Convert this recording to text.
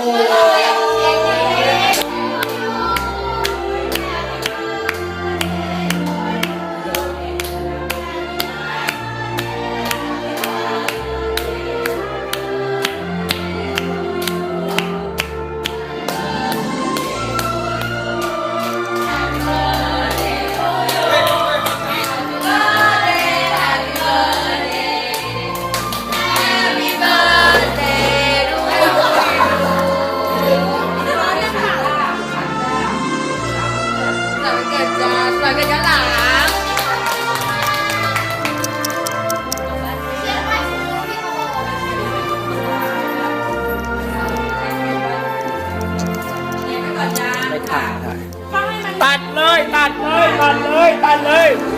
Ôi. อยกันย้หลังตัดเลย ตัดเลย ตัดเลย ตัดเลย